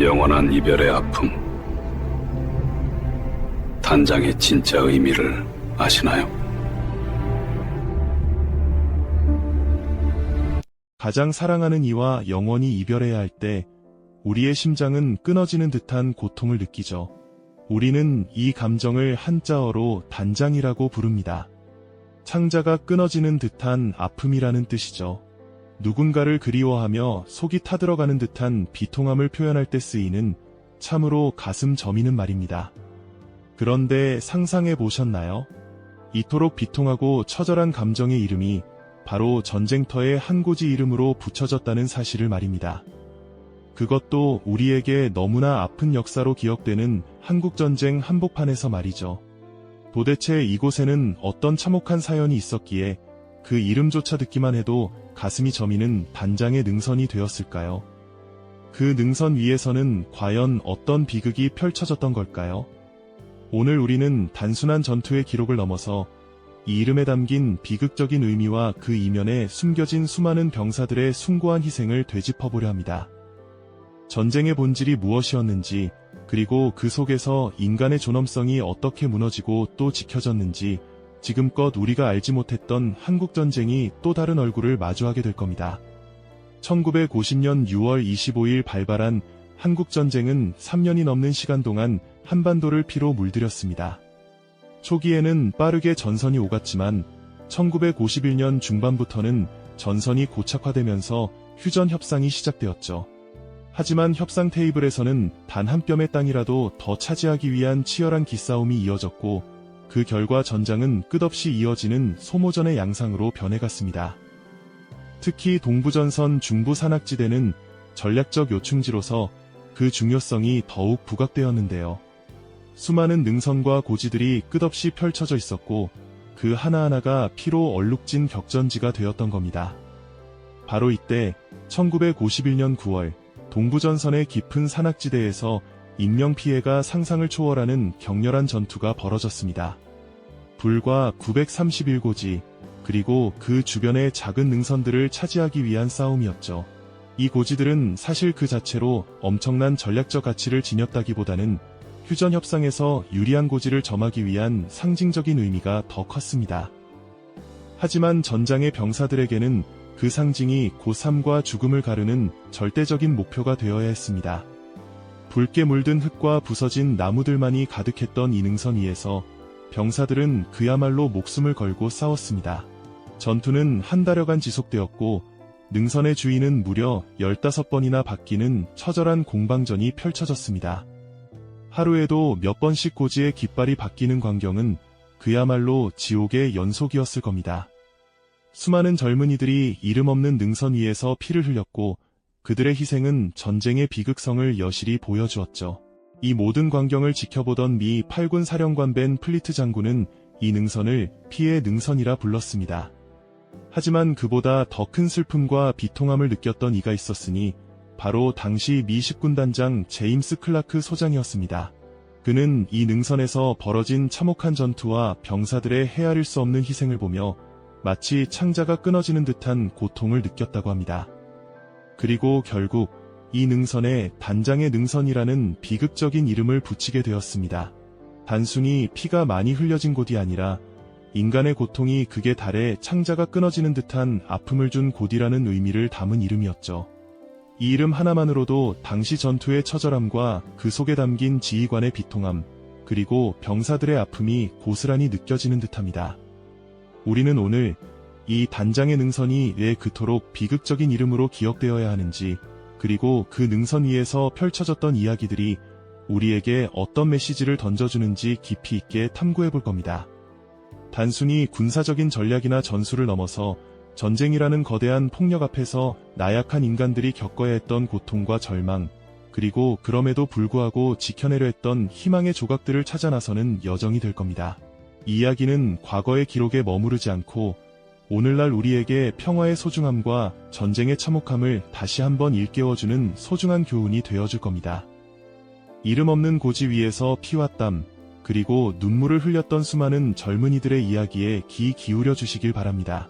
영원한 이별의 아픔. 단장의 진짜 의미를 아시나요? 가장 사랑하는 이와 영원히 이별해야 할 때 우리의 심장은 끊어지는 듯한 고통을 느끼죠. 우리는 이 감정을 한자어로 단장이라고 부릅니다. 창자가 끊어지는 듯한 아픔이라는 뜻이죠. 누군가를 그리워하며 속이 타들어가는 듯한 비통함을 표현할 때 쓰이는 참으로 가슴 저미는 말입니다. 그런데 상상해 보셨나요? 이토록 비통하고 처절한 감정의 이름이 바로 전쟁터의 한 고지 이름으로 붙여졌다는 사실을 말입니다. 그것도 우리에게 너무나 아픈 역사로 기억되는 한국전쟁 한복판에서 말이죠. 도대체 이곳에는 어떤 참혹한 사연이 있었기에 그 이름조차 듣기만 해도 가슴이 저미는 단장의 능선이 되었을까요? 그 능선 위에서는 과연 어떤 비극이 펼쳐졌던 걸까요? 오늘 우리는 단순한 전투의 기록을 넘어서 이 이름에 담긴 비극적인 의미와 그 이면에 숨겨진 수많은 병사들의 숭고한 희생을 되짚어보려 합니다. 전쟁의 본질이 무엇이었는지, 그리고 그 속에서 인간의 존엄성이 어떻게 무너지고 또 지켜졌는지, 지금껏 우리가 알지 못했던 한국전쟁이 또 다른 얼굴을 마주하게 될 겁니다. 1950년 6월 25일 발발한 한국전쟁은 3년이 넘는 시간 동안 한반도를 피로 물들였습니다. 초기에는 빠르게 전선이 오갔지만 1951년 중반부터는 전선이 고착화되면서 휴전 협상이 시작되었죠. 하지만 협상 테이블에서는 단 한 뼘의 땅이라도 더 차지하기 위한 치열한 기싸움이 이어졌고 그 결과 전장은 끝없이 이어지는 소모전의 양상으로 변해갔습니다. 특히 동부전선 중부 산악지대는 전략적 요충지로서 그 중요성이 더욱 부각되었는데요. 수많은 능선과 고지들이 끝없이 펼쳐져 있었고 그 하나하나가 피로 얼룩진 격전지가 되었던 겁니다. 바로 이때 1951년 9월 동부전선의 깊은 산악지대에서 인명피해가 상상을 초월하는 격렬한 전투가 벌어졌습니다. 불과 931고지, 그리고 그 주변의 작은 능선들을 차지하기 위한 싸움이었죠. 이 고지들은 사실 그 자체로 엄청난 전략적 가치를 지녔다기보다는 휴전 협상에서 유리한 고지를 점하기 위한 상징적인 의미가 더 컸습니다. 하지만 전장의 병사들에게는 그 상징이 고3과 죽음을 가르는 절대적인 목표가 되어야 했습니다. 붉게 물든 흙과 부서진 나무들만이 가득했던 이 능선 위에서 병사들은 그야말로 목숨을 걸고 싸웠습니다. 전투는 한 달여간 지속되었고 능선의 주위는 무려 15번이나 바뀌는 처절한 공방전이 펼쳐졌습니다. 하루에도 몇 번씩 고지의 깃발이 바뀌는 광경은 그야말로 지옥의 연속이었을 겁니다. 수많은 젊은이들이 이름 없는 능선 위에서 피를 흘렸고 그들의 희생은 전쟁의 비극성을 여실히 보여주었죠. 이 모든 광경을 지켜보던 미 8군 사령관 벤 플리트 장군은 이 능선을 피의 능선이라 불렀습니다. 하지만 그보다 더 큰 슬픔과 비통함을 느꼈던 이가 있었으니 바로 당시 미 10군 단장 제임스 클라크 소장이었습니다. 그는 이 능선에서 벌어진 참혹한 전투와 병사들의 헤아릴 수 없는 희생을 보며 마치 창자가 끊어지는 듯한 고통을 느꼈다고 합니다. 그리고 결국 이 능선에 단장의 능선이라는 비극적인 이름을 붙이게 되었습니다. 단순히 피가 많이 흘려진 곳이 아니라 인간의 고통이 극에 달해 창자가 끊어지는 듯한 아픔을 준 곳이라는 의미를 담은 이름이었죠. 이 이름 하나만으로도 당시 전투의 처절함과 그 속에 담긴 지휘관의 비통함, 그리고 병사들의 아픔이 고스란히 느껴지는 듯합니다. 우리는 오늘 이 단장의 능선이 왜 그토록 비극적인 이름으로 기억되어야 하는지, 그리고 그 능선 위에서 펼쳐졌던 이야기들이 우리에게 어떤 메시지를 던져주는지 깊이 있게 탐구해 볼 겁니다. 단순히 군사적인 전략이나 전술을 넘어서 전쟁이라는 거대한 폭력 앞에서 나약한 인간들이 겪어야 했던 고통과 절망, 그리고 그럼에도 불구하고 지켜내려 했던 희망의 조각들을 찾아 나서는 여정이 될 겁니다. 이 이야기는 과거의 기록에 머무르지 않고 오늘날 우리에게 평화의 소중함과 전쟁의 참혹함을 다시 한번 일깨워주는 소중한 교훈이 되어줄 겁니다. 이름 없는 고지 위에서 피와 땀, 그리고 눈물을 흘렸던 수많은 젊은이들의 이야기에 귀 기울여 주시길 바랍니다.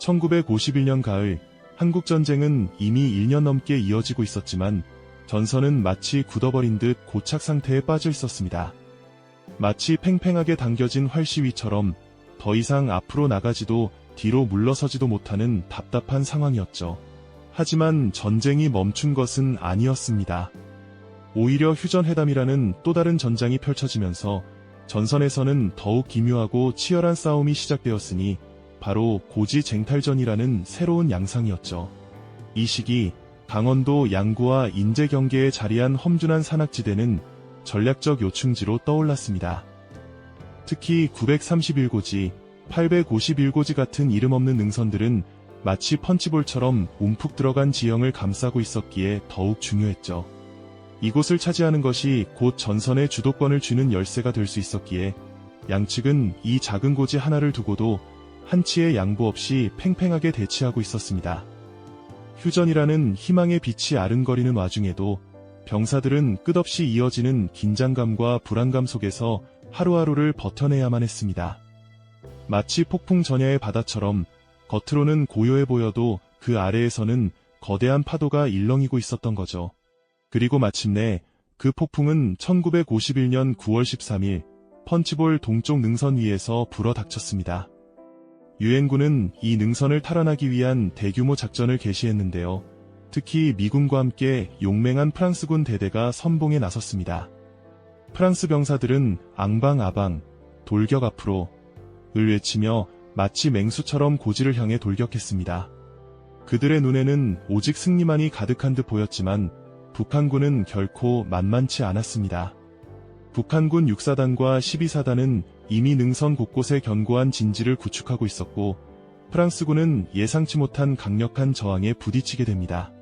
1951년 가을, 한국전쟁은 이미 1년 넘게 이어지고 있었지만, 전선은 마치 굳어버린 듯 고착 상태에 빠져 있었습니다. 마치 팽팽하게 당겨진 활시위처럼 더 이상 앞으로 나가지도 뒤로 물러서지도 못하는 답답한 상황이었죠. 하지만 전쟁이 멈춘 것은 아니었습니다. 오히려 휴전회담이라는 또 다른 전장이 펼쳐지면서 전선에서는 더욱 기묘하고 치열한 싸움이 시작되었으니 바로 고지 쟁탈전이라는 새로운 양상이었죠. 이 시기 강원도 양구와 인제 경계에 자리한 험준한 산악지대는 전략적 요충지로 떠올랐습니다. 특히 931고지, 851고지 같은 이름 없는 능선들은 마치 펀치볼처럼 움푹 들어간 지형을 감싸고 있었기에 더욱 중요했죠. 이곳을 차지하는 것이 곧 전선의 주도권을 쥐는 열쇠가 될 수 있었기에 양측은 이 작은 고지 하나를 두고도 한치의 양보 없이 팽팽하게 대치하고 있었습니다. 휴전이라는 희망의 빛이 아른거리는 와중에도 병사들은 끝없이 이어지는 긴장감과 불안감 속에서 하루하루를 버텨내야만 했습니다. 마치 폭풍 전야의 바다처럼 겉으로는 고요해 보여도 그 아래에서는 거대한 파도가 일렁이고 있었던 거죠. 그리고 마침내 그 폭풍은 1951년 9월 13일 펀치볼 동쪽 능선 위에서 불어 닥쳤습니다. 유엔군은 이 능선을 탈환하기 위한 대규모 작전을 개시했는데요. 특히 미군과 함께 용맹한 프랑스군 대대가 선봉에 나섰습니다. 프랑스 병사들은 앙방아방, 돌격 앞으로 을 외치며 마치 맹수처럼 고지를 향해 돌격했습니다. 그들의 눈에는 오직 승리만이 가득한 듯 보였지만 북한군은 결코 만만치 않았습니다. 북한군 6사단과 12사단은 이미 능선 곳곳에 견고한 진지를 구축하고 있었고 프랑스군은 예상치 못한 강력한 저항에 부딪히게 됩니다.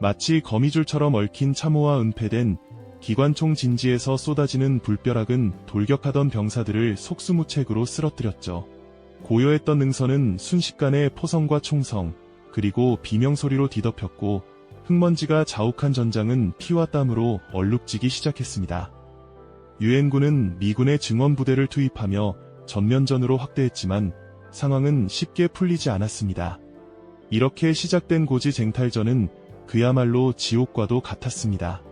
마치 거미줄처럼 얽힌 참호와 은폐된 기관총 진지에서 쏟아지는 불벼락은 돌격하던 병사들을 속수무책으로 쓰러뜨렸죠. 고요했던 능선은 순식간에 포성과 총성, 그리고 비명소리로 뒤덮였고 흙먼지가 자욱한 전장은 피와 땀으로 얼룩지기 시작했습니다. 유엔군은 미군의 증원부대를 투입하며 전면전으로 확대했지만 상황은 쉽게 풀리지 않았습니다. 이렇게 시작된 고지 쟁탈전은 그야말로 지옥과도 같았습니다.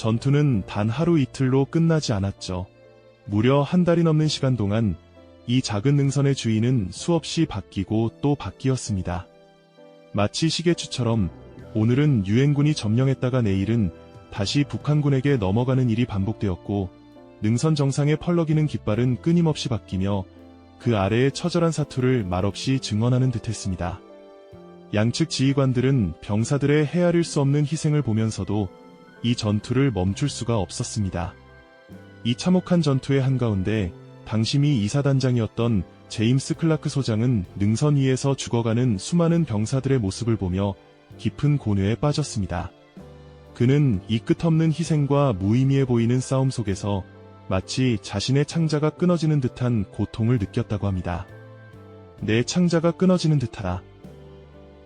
전투는 단 하루 이틀로 끝나지 않았죠. 무려 한 달이 넘는 시간 동안 이 작은 능선의 주인은 수없이 바뀌고 또 바뀌었습니다. 마치 시계추처럼 오늘은 유엔군이 점령했다가 내일은 다시 북한군에게 넘어가는 일이 반복되었고 능선 정상에 펄럭이는 깃발은 끊임없이 바뀌며 그 아래의 처절한 사투를 말없이 증언하는 듯했습니다. 양측 지휘관들은 병사들의 헤아릴 수 없는 희생을 보면서도 이 전투를 멈출 수가 없었습니다. 이 참혹한 전투의 한가운데 당심이 이사단장이었던 제임스 클라크 소장은 능선 위에서 죽어가는 수많은 병사들의 모습을 보며 깊은 고뇌에 빠졌습니다. 그는 이 끝없는 희생과 무의미해 보이는 싸움 속에서 마치 자신의 창자가 끊어지는 듯한 고통을 느꼈다고 합니다. 내 창자가 끊어지는 듯하다.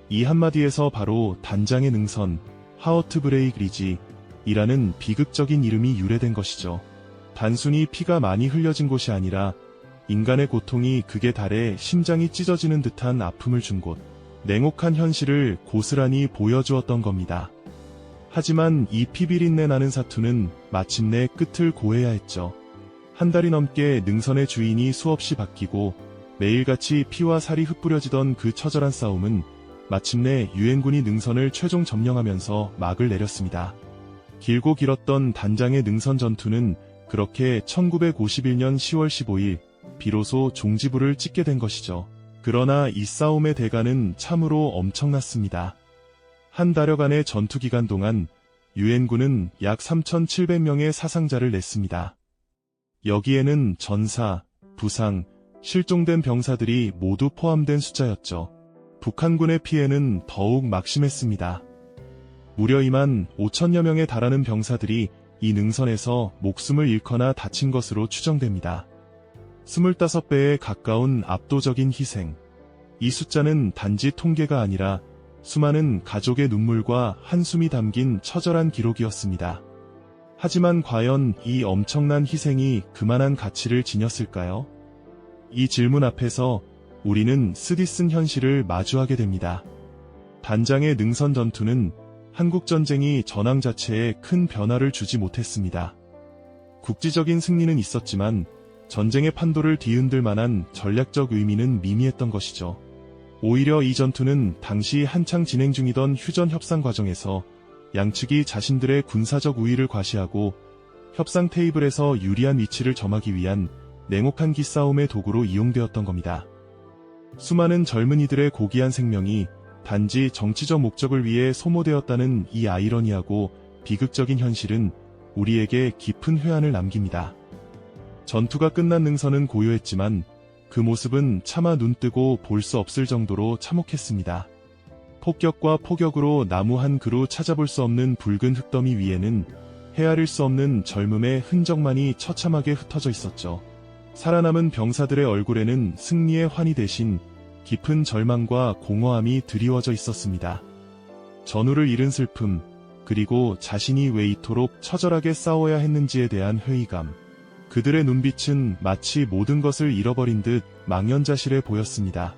이 한마디에서 바로 단장의 능선, 하워트 브레이크 리지, 이라는 비극적인 이름이 유래된 것이죠. 단순히 피가 많이 흘려진 곳이 아니라 인간의 고통이 극에 달해 심장이 찢어지는 듯한 아픔을 준 곳, 냉혹한 현실을 고스란히 보여주었던 겁니다. 하지만 이 피비린내 나는 사투는 마침내 끝을 고해야 했죠. 한 달이 넘게 능선의 주인이 수없이 바뀌고 매일같이 피와 살이 흩뿌려지던 그 처절한 싸움은 마침내 유엔군이 능선을 최종 점령하면서 막을 내렸습니다. 길고 길었던 단장의 능선 전투는 그렇게 1951년 10월 15일 비로소 종지부를 찍게 된 것이죠. 그러나 이 싸움의 대가는 참으로 엄청났습니다. 한 달여간의 전투 기간 동안 유엔군은 약 3,700명의 사상자를 냈습니다. 여기에는 전사, 부상, 실종된 병사들이 모두 포함된 숫자였죠. 북한군의 피해는 더욱 막심했습니다. 무려 2만 5천여 명에 달하는 병사들이 이 능선에서 목숨을 잃거나 다친 것으로 추정됩니다. 25배에 가까운 압도적인 희생. 이 숫자는 단지 통계가 아니라 수많은 가족의 눈물과 한숨이 담긴 처절한 기록이었습니다. 하지만 과연 이 엄청난 희생이 그만한 가치를 지녔을까요? 이 질문 앞에서 우리는 쓰디쓴 현실을 마주하게 됩니다. 단장의 능선 전투는 한국전쟁이 전황 자체에 큰 변화를 주지 못했습니다. 국지적인 승리는 있었지만 전쟁의 판도를 뒤흔들 만한 전략적 의미는 미미했던 것이죠. 오히려 이 전투는 당시 한창 진행 중이던 휴전 협상 과정에서 양측이 자신들의 군사적 우위를 과시하고 협상 테이블에서 유리한 위치를 점하기 위한 냉혹한 기싸움의 도구로 이용되었던 겁니다. 수많은 젊은이들의 고귀한 생명이 단지 정치적 목적을 위해 소모되었다는 이 아이러니하고 비극적인 현실은 우리에게 깊은 회한을 남깁니다. 전투가 끝난 능선은 고요했지만 그 모습은 차마 눈뜨고 볼 수 없을 정도로 참혹했습니다. 폭격과 포격으로 나무 한 그루 찾아볼 수 없는 붉은 흙더미 위에는 헤아릴 수 없는 젊음의 흔적만이 처참하게 흩어져 있었죠. 살아남은 병사들의 얼굴에는 승리의 환희 대신 깊은 절망과 공허함이 드리워져 있었습니다. 전우를 잃은 슬픔, 그리고 자신이 왜 이토록 처절하게 싸워야 했는지에 대한 회의감. 그들의 눈빛은 마치 모든 것을 잃어버린 듯 망연자실해 보였습니다.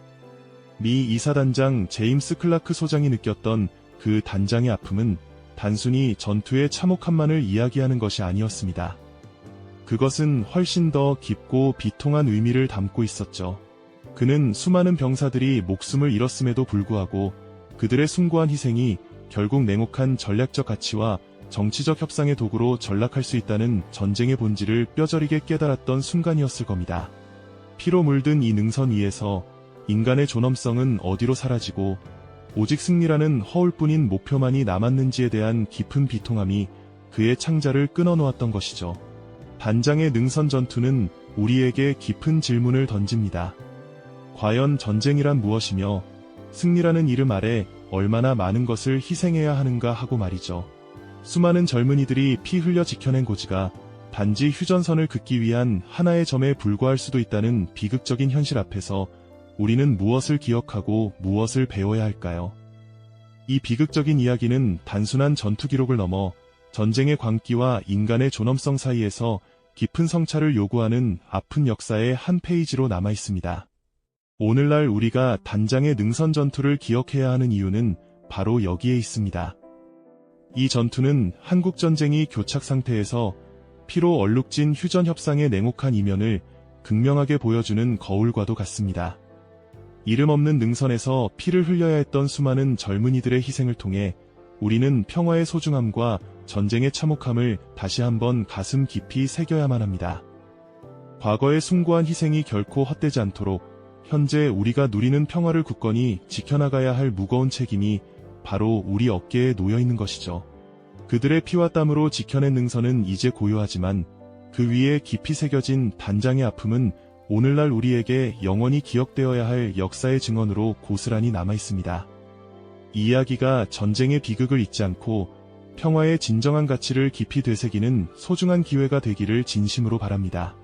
미 이사단장 제임스 클라크 소장이 느꼈던 그 단장의 아픔은 단순히 전투의 참혹함만을 이야기하는 것이 아니었습니다. 그것은 훨씬 더 깊고 비통한 의미를 담고 있었죠. 그는 수많은 병사들이 목숨을 잃었음에도 불구하고 그들의 숭고한 희생이 결국 냉혹한 전략적 가치와 정치적 협상의 도구로 전락할 수 있다는 전쟁의 본질을 뼈저리게 깨달았던 순간이었을 겁니다. 피로 물든 이 능선 위에서 인간의 존엄성은 어디로 사라지고 오직 승리라는 허울뿐인 목표만이 남았는지에 대한 깊은 비통함이 그의 창자를 끊어놓았던 것이죠. 단장의 능선 전투는 우리에게 깊은 질문을 던집니다. 과연 전쟁이란 무엇이며 승리라는 이름 아래 얼마나 많은 것을 희생해야 하는가 하고 말이죠. 수많은 젊은이들이 피 흘려 지켜낸 고지가 단지 휴전선을 긋기 위한 하나의 점에 불과할 수도 있다는 비극적인 현실 앞에서 우리는 무엇을 기억하고 무엇을 배워야 할까요? 이 비극적인 이야기는 단순한 전투 기록을 넘어 전쟁의 광기와 인간의 존엄성 사이에서 깊은 성찰을 요구하는 아픈 역사의 한 페이지로 남아 있습니다. 오늘날 우리가 단장의 능선 전투를 기억해야 하는 이유는 바로 여기에 있습니다. 이 전투는 한국 전쟁이 교착 상태에서 피로 얼룩진 휴전 협상의 냉혹한 이면을 극명하게 보여주는 거울과도 같습니다. 이름 없는 능선에서 피를 흘려야 했던 수많은 젊은이들의 희생을 통해 우리는 평화의 소중함과 전쟁의 참혹함을 다시 한번 가슴 깊이 새겨야만 합니다. 과거의 숭고한 희생이 결코 헛되지 않도록 현재 우리가 누리는 평화를 굳건히 지켜나가야 할 무거운 책임이 바로 우리 어깨에 놓여 있는 것이죠. 그들의 피와 땀으로 지켜낸 능선은 이제 고요하지만 그 위에 깊이 새겨진 단장의 아픔은 오늘날 우리에게 영원히 기억되어야 할 역사의 증언으로 고스란히 남아 있습니다. 이 이야기가 전쟁의 비극을 잊지 않고 평화의 진정한 가치를 깊이 되새기는 소중한 기회가 되기를 진심으로 바랍니다.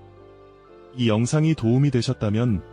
이 영상이 도움이 되셨다면